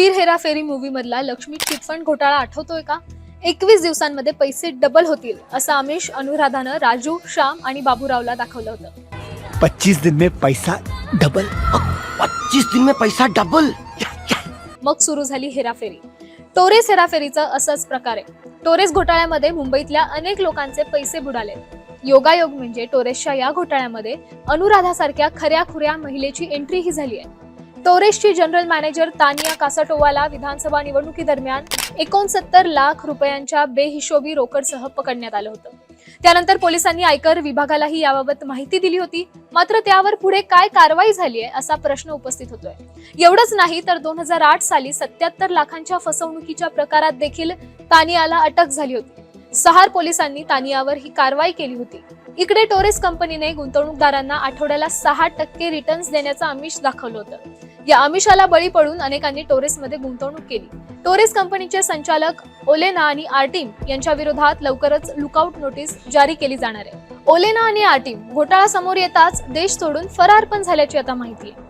फिर हेराफेरी मूवी मधला लक्ष्मी चिटफंड घोटाळा आठवतोय का? एकवीस दिवसांमध्ये पैसे डबल होतील असं आमिष अनुराधानं राजू श्याम आणि बाबूरावला दाखवलं होतं. पच्चीस दिन में पैसा डबल पच्चीस दिन में पैसा डबल मग सुरू झाली हेराफेरी. टोरेस हेराफेरीचं असंच प्रकार आहे. टोरेस घोटाळ्यामध्ये मुंबईतल्या अनेक लोकांचे पैसे बुडाले. योगायोग म्हणजे टोरेसच्या या घोटाळ्यामध्ये अनुराधासारख्या खऱ्या खुऱ्या महिलेची एंट्रीही झाली आहे. टोरेसची जनरल मॅनेजर तानिया कासाटोवाला विधानसभा निवडणुकीदरम्यान एकोणसत्तर लाख रुपयांच्या बेहिशोबी रोकडसह पकडण्यात आलं होतं. त्यानंतर पोलिसांनी आयकर विभागालाही याबाबत माहिती दिली होती. मात्र त्यावर पुढे काय कारवाई झाली आहे असा प्रश्न उपस्थित होतोय. एवढंच नाही तर दोन हजार आठ साली सत्याहत्तर लाखांच्या फसवणुकीच्या प्रकारात देखील तानियाला अटक झाली होती. सहार पोलिसांनी तानियावर ही कारवाई केली होती. इकडे टोरेस कंपनीने गुंतवणूकदारांना आठवड्याला सहा टक्के रिटर्न्स देण्याचं आमिष दाखवलं होतं. या आमिषाला बळी पडून अनेकांनी टोरेसमध्ये गुंतवणूक केली. टोरेस कंपनीचे संचालक ओलेना आणि आर्टिम यांच्या विरोधात लवकरच लुकआउट नोटीस जारी केली जाणार आहे. ओलेना आणि आर्टिम घोटाळा समोर येताच देश सोडून फरार पण झाल्याची आता माहिती आहे.